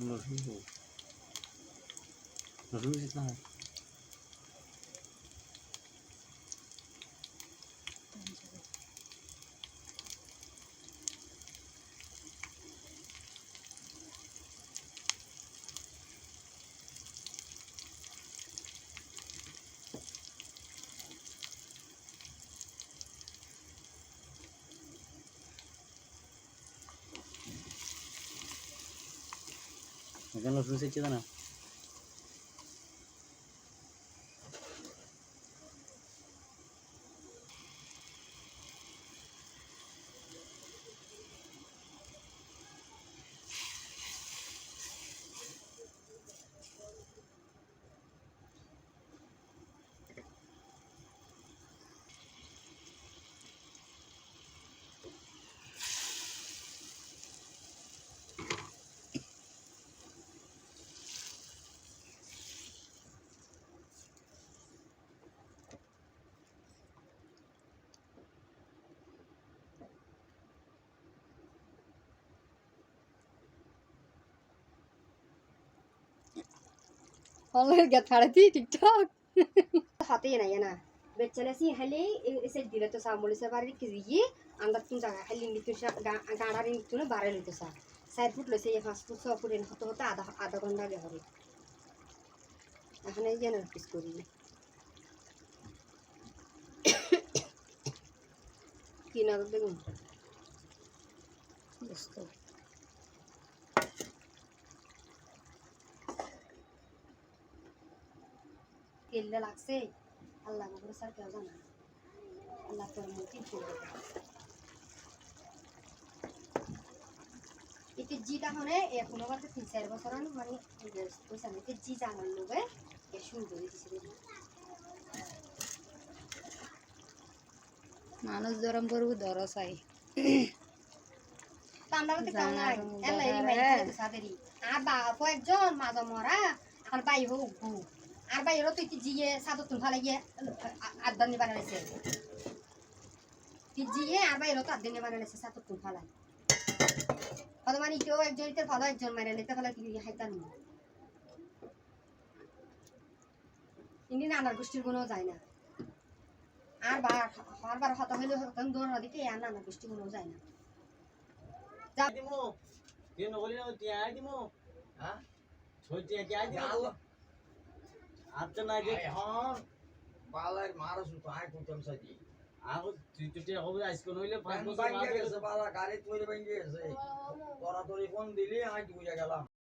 Нажми. Нажми знаю. না এখানে নতুন শিখছে অনলাইন গেট ফাড়াতি টিকটক হাতে না না বেচলে সি হলে এসে দিলে কি দিয়ে আন্দার তুমি খালি নিতে গাড়ার নিতে না বাড়াই পাঁচ ফুট ছ ফুট আধা আধা ঘণ্টা গে হবে এখন এই যেন পিস না দেখুন বুঝতো তেলটা লাগছে আল্লাহ করে স্যার কেউ জানা আল্লাহ তোর করবে এতে জিটা হনে এখনও বার তিন চার বছর মানে পয়সা জি জানার লোকে শুরু করে দিছিল মানুষ দরম করব দর চাই আর বাপ একজন মাঝ মরা আর বাই হোক আর বাই হলো তুই কি জিয়ে সাদত তুন ফালে গিয়ে আদান নিবার আইছে জিয়ে আর বাই হলো তো আদান নিবার আইছে সাদত তুন ফালাই কত মানে কেউ একজন ইতে ভালো একজন মারে নিতে ফেলে তুই হাইতান ইনি নানার গোষ্ঠীর কোনো যায় না। আর বার বারবার হত হইলে দৌড় দিকে আর নানার গোষ্ঠী কোনো যায় না। দিমু। তুই নগলি না আই দিমু। হ্যাঁ? তুই কি আই দিমু। আচ্ছা হ্যাঁ বালার মারা শুধু আয় করতাম সাজি আগ তুই তো টিয়া হবে আইসকন হইলে পাঁচ বছর গেছে বালা গাড়ি তৈরি ভাঙ্গে গেছে। তোরা তোরি ফোন দিলি আমি বুঝে গেলাম।